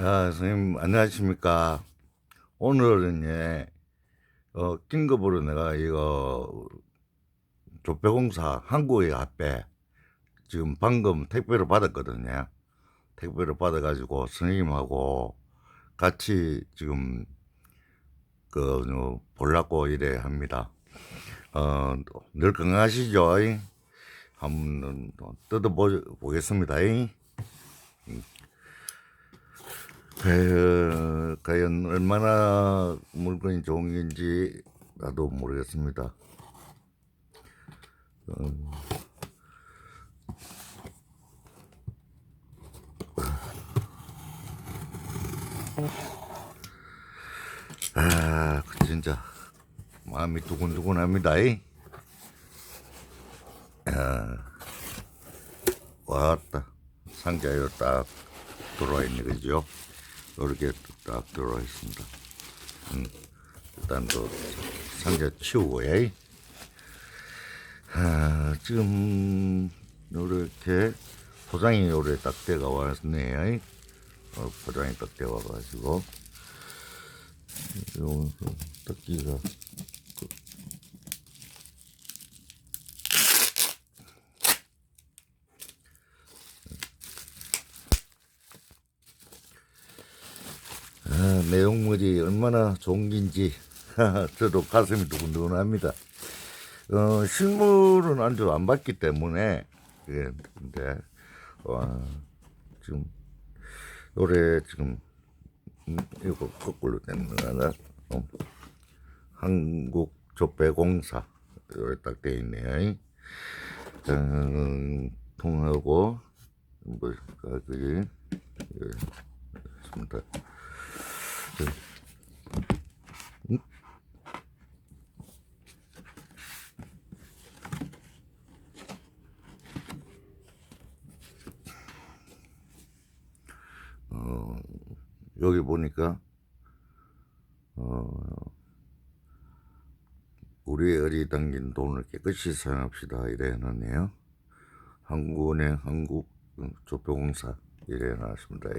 아, 선생님, 안녕하십니까. 오늘은, 예, 어, 긴급으로 내가 이거, 조폐공사 한국의 앞에 지금 방금 택배를 받았거든요. 택배를 받아가지고 선생님하고 같이 지금, 그, 어, 보려고 이래 합니다. 어, 늘 건강하시죠? 한번 뜯어보겠습니다. 그, 과연 얼마나 물건이 좋은 건지 나도 모르겠습니다. 음. 아, 그 진짜 마음이 두근두근합니다. 이. 아, 왔다. 상자에 딱 들어와 있는 거죠. 이렇게 딱 들어와 있습니다. 음, 일단 또 상자 치우고, 예. 아, 지금 이렇게 포장이 요래 딱 돼가 왔네요. 어, 포장이 딱 돼와 가지고 요 뜯기가 아, 내용물이 얼마나 좋은 긴지 저도 가슴이 두근두근합니다. 어, 실물은 아주 안 봤기 때문에 예, 근데 와, 지금 올해 지금 음, 이거 거꾸로 된 거나 어, 한국 조폐공사 이렇게 딱돼 있네요. 어, 통하고 뭐 그게 예, 있습니다. 여기 보니까 어, 우리의 어리 담긴 돈을 깨끗이 사용합시다 이래 놨네요. 한국은행 한국 조폐공사 이래 놨습니다.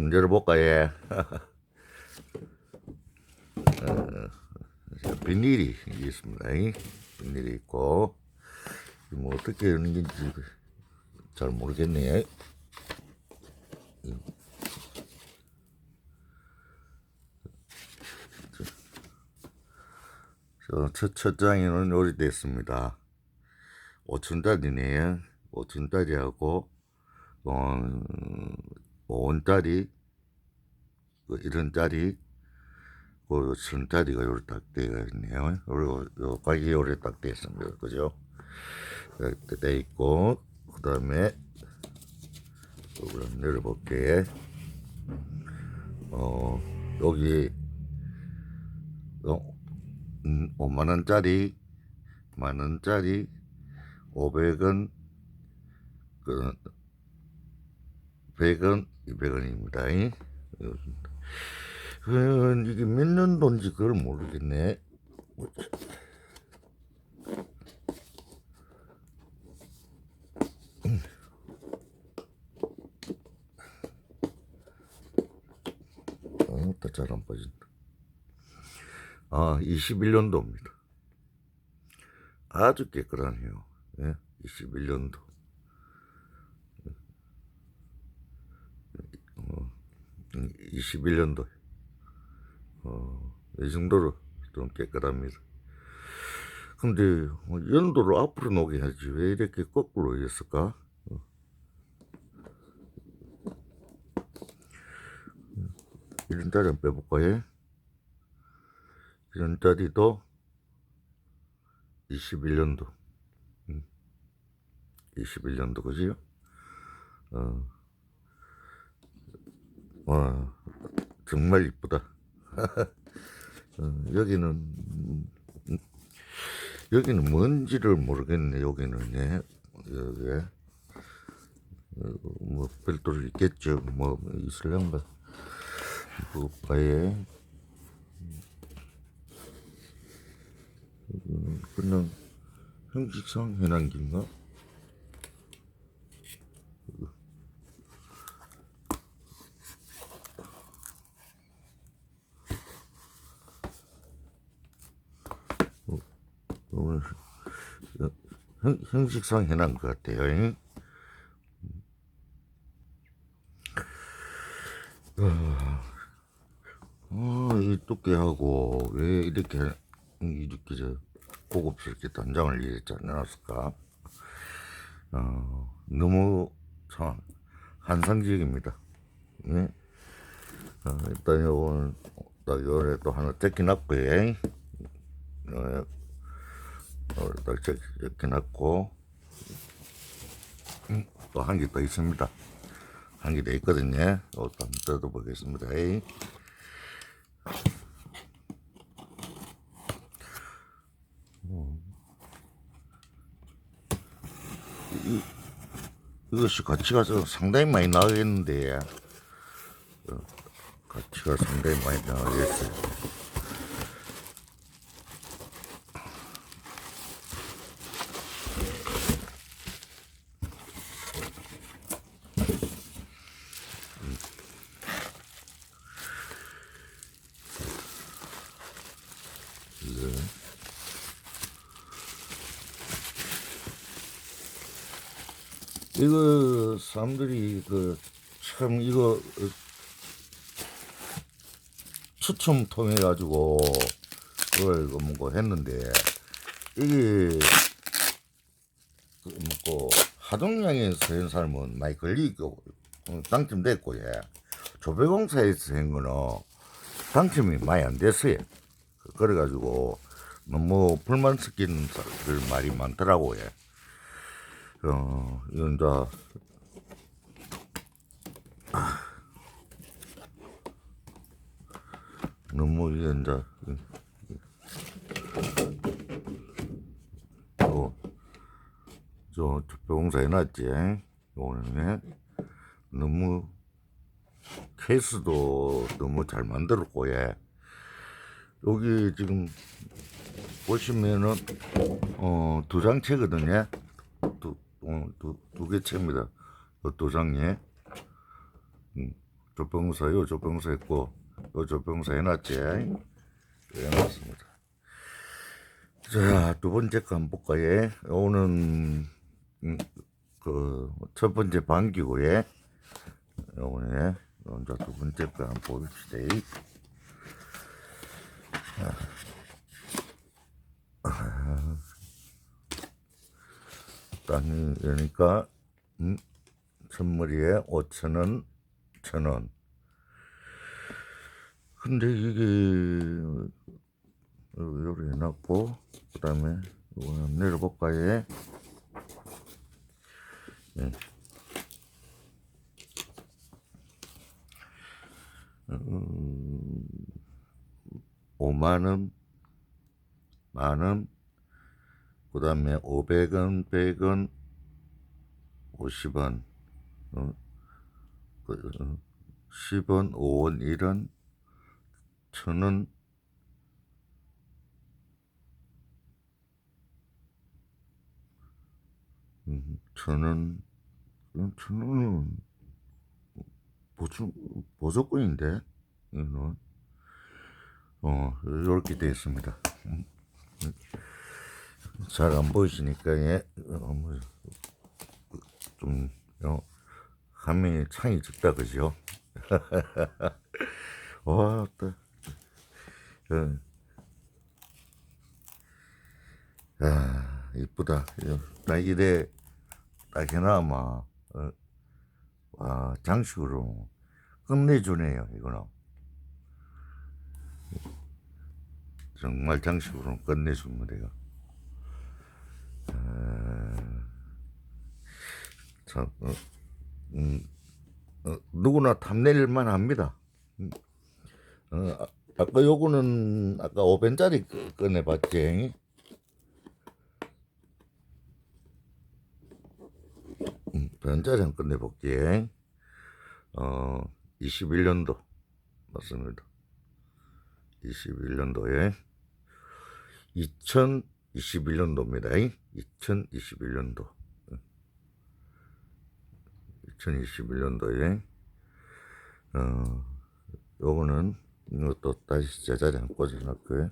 한번 열어볼까 예. 어, 비닐이 있습니다. 비닐이 있고 뭐 어떻게 하는 건지 잘 모르겠네. 저, 첫, 첫 장에는 요리됐습니다. 5천짜리네요. 5천짜리하고, 어, 5원짜리, 그 1원짜리, 그 천짜리가 요리 딱 되어 있네요. 그리고 요 가게 요리 딱 되어 있습니다. 그죠? 돼 있고, 그 다음에 이걸 내려볼게. 어, 여기, 어, 음, 5만 원짜리, 만 원짜리, 500원, 그, 100원, 200원입니다. 그, 이게 몇 년도인지 그걸 모르겠네. 어, 잘안 빠진다. 아, 21년도입니다. 아주 깨끗하네요. 예, 21년도. 어, 21년도. 어, 이 정도로 좀 깨끗합니다. 근데 어, 연도를 앞으로 하지 왜 이렇게 거꾸로 했을까? 어. 이런 짜리 한번 빼볼까요? 이런 짜리도 21년도 21년도 그지요? 어. 와 정말 이쁘다. 어, 여기는 여기는 뭔지를 모르겠네 여기는. 예. 여기 어, 뭐 별도로 있겠죠. 뭐 있을랑가 뭐가에. 음, 그냥 형식상 해난기인가? 형, 형식상 해놓은 것 같아요. 잉? 어, 이 두께하고 왜 이렇게 이렇게 저 고급스럽게 단장을 이렇게 짜놨을까? 어, 너무 참 환상적입니다. 예? 어, 일단 요건 딱 요래 또 하나 째끼놨고요. 어, 어, 딱 째- 째끼놨고 음, 또한 개 더 있습니다. 한 개 더 있거든요. 이것도 한번 뜯어보겠습니다. 에이. 이것이 가치가 좀 상당히 많이 나가겠는데 어, 가치가 상당히 많이 나가겠어요. 이거 사람들이 그 참 이거 어, 추첨 통해 가지고 그걸 이거 뭐고 했는데 이게 그 뭐고 하동량에서 한 사람은 많이 걸리고 어, 당첨됐고 예 조배공사에서 한 거는 당첨이 많이 안 됐어요 그래가지고 너무 불만 섞이는 사람들 말이 많더라고요. 어, 이건 다. 너무 이게 이제 또, 저 투표공사 해놨지 오늘 너무 케이스도 너무 잘 만들었고 예. 여기 지금 보시면은 어, 두장 채거든요 두, 어, 두, 두개 채입니다 그두 장에 음, 조병사 요 조병사 있고 요 조병사 해놨지 해놨습니다 자, 두 번째 거 한번 볼까요? 요거는, 음, 그, 첫 번째 반기고요. 요거네. 먼저 두 번째 거 한번 봅시다. 땅이, 그러니까, 음, 선물이에 5천 원, 천 원. 근데 이게, 요리 해놨고 그 다음에 이거는 내려볼까요? 네. 음, 5만 원 만 원 그 다음에 500원 100원 50원 어, 그, 어, 10원 5원 1원 천원 음, 저는 음, 저는 보조 보조권인데 이거는 어 이렇게 되어 있습니다. 음, 잘안 보이시니까 예, 어, 뭐, 좀 어, 화면이 창이 적다 그죠? 와, 또, 어, 아, 이쁘다. 이거 나 이래 딱 해놔마. 어, 와 장식으로 끝내주네요 이거는. 정말 장식으로 끝내줍니다 이거 아, 참 어, 음, 어, 누구나 탐낼만 합니다 음, 어, 아- 아까 요거는 아까 5변짜리 꺼내봤지 음, 변짜리 한 끝내볼게. 어, 21년도. 맞습니다. 21년도에 2021년도입니다. 2021년도. 2021년도에 어, 요거는 이것도 다시 제자리 한 꽂아놨고요.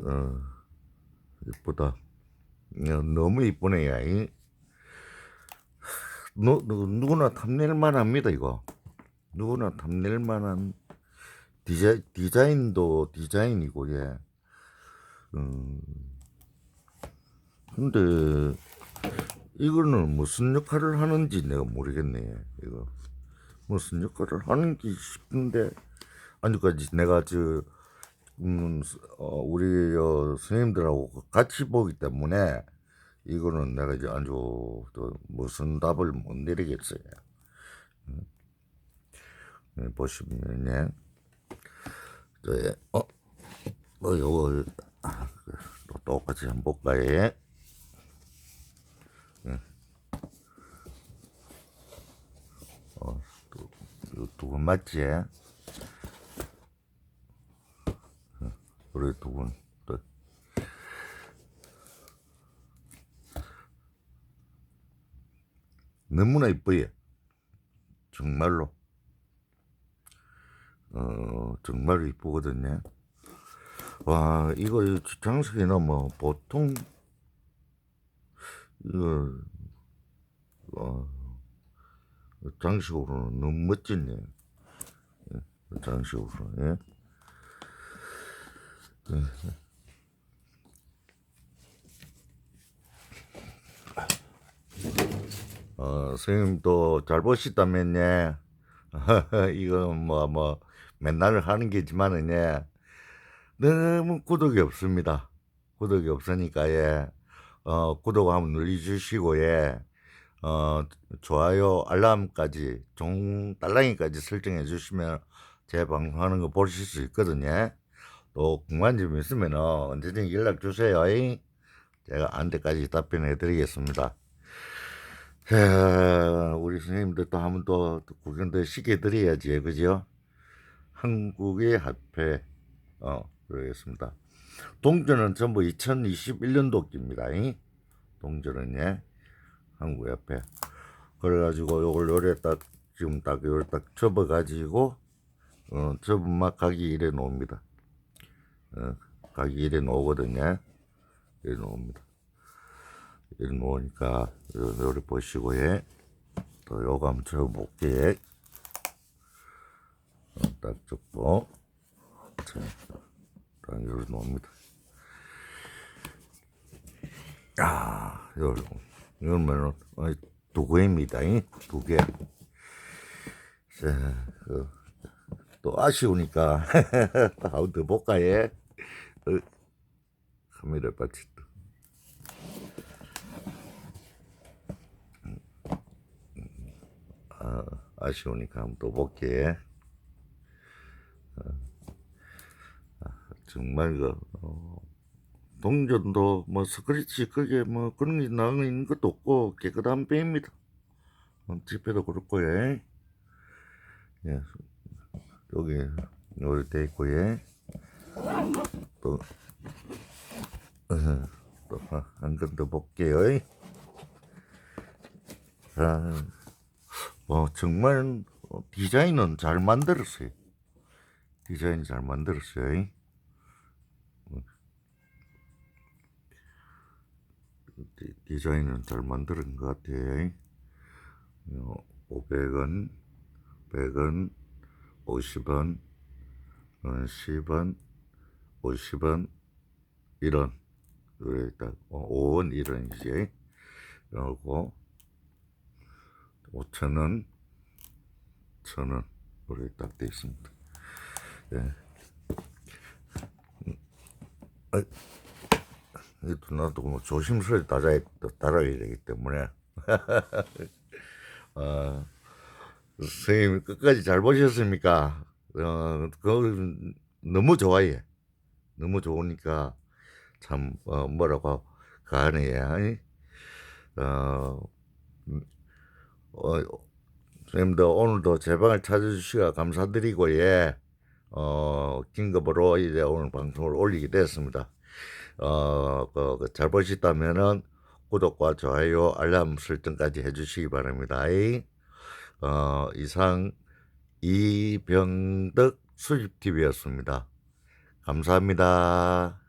어, 이쁘다. 야, 너무 이쁘네, 야. 이. 누, 누, 누 구나 탐낼만 합니다, 이거. 누구나 탐낼만 한 디자, 디자인도 디자인이고, 예. 음, 근데, 이거는 무슨 역할을 하는지 내가 모르겠네, 이거. 무슨 역할을 하는지 싶은데, 아직까지 내가 저, 음, 어, 우리 어, 선생님들하고 같이 보기 때문에 이거는 내가 이제 아주 또 무슨 답을 못 내리겠어요. 음. 네, 보시면요, 저, 예, 어, 뭐 요거 아, 또 똑같이 한번 볼까요? 예. 어, 또, 두분 맞지? 우리 두 분, 또. 너무나 이뻐요. 정말로. 어, 정말로 이쁘거든요. 와, 이거 장식이나 뭐, 보통, 이거, 와, 장식으로는 너무 멋지네. 예, 장식으로, 예. 어, 선생님도 잘 보시다면요. 이거 뭐, 뭐, 맨날 하는 게지만은, 예. 너무 구독이 없습니다. 구독이 없으니까, 예. 어, 구독 한번 눌러주시고, 예. 어, 좋아요, 알람까지, 종, 딸랑이까지 설정해 주시면 제 방송하는 거 보실 수 있거든요. 또 궁금한 점 있으면 언제든지 연락 주세요. 잉? 제가 안데까지 답변해 드리겠습니다. 자, 우리 선생님들 또 한번 또 구경 더 시켜 드려야지, 그죠? 한국의 화폐, 어, 그러겠습니다. 동전은 전부 2021년도 기입니다. 잉? 동전은, 예. 한국의 화폐. 그래가지고 요걸 요래 딱, 지금 딱 요래 딱 접어가지고, 어, 접으면 각이 이래 놓습니다. 어, 각이 이래 놓거든요. 이래 놓습니다. 이래 놓으니까, 요, 요래 보시고, 예. 또 요거 한번 접어볼게. 어, 딱 접고, 자, 딱 요래 놓습니다. 야, 요, 이러면은, 어, 두 개입니다. 잉? 두 개. 자, 그, 또 아쉬우니까, 한번 더 볼까, 예? 어, 카메라 받치 또. 아, 아쉬우니까 한번 또 볼게. 어, 아, 정말 그, 어, 동전도 뭐 스크래치 크게 뭐 그런 게 나가 있는 것도 없고 깨끗한 빼입니다. 어, 집에도 그렇고 예. 예. 여기 여기 돼 있고 예. 또 어, 또한 건더 볼게요. 예. 자, 어, 정말 어, 디자인은 잘 만들었어요. 디자인 잘 만들었어요. 예. 디- 디자인은 잘 만드는 것 같아. 어, 500원, 100원, 50원, 어, 10원, 50원, 1원. 그래, 딱, 어, 5원, 1원이지. 그리고, 5천원, 1천원. 그래, 딱돼 있습니다. 예. 음, 아, 이것도 나도 뭐 조심스레 따라야, 따라야 되기 때문에. 어, 선생님 끝까지 잘 보셨습니까? 어, 그 너무 좋아해. 너무 좋으니까 참 어, 뭐라고. 어, 음, 어, 선생님도 오늘도 제 방을 찾아주시가 감사드리고 예. 어, 긴급으로 이제 오늘 방송을 올리게 됐습니다. 어, 그, 그 잘 보셨다면은 구독과 좋아요, 알람 설정까지 해주시기 바랍니다. 어, 이상 이병덕 수집TV였습니다. 감사합니다.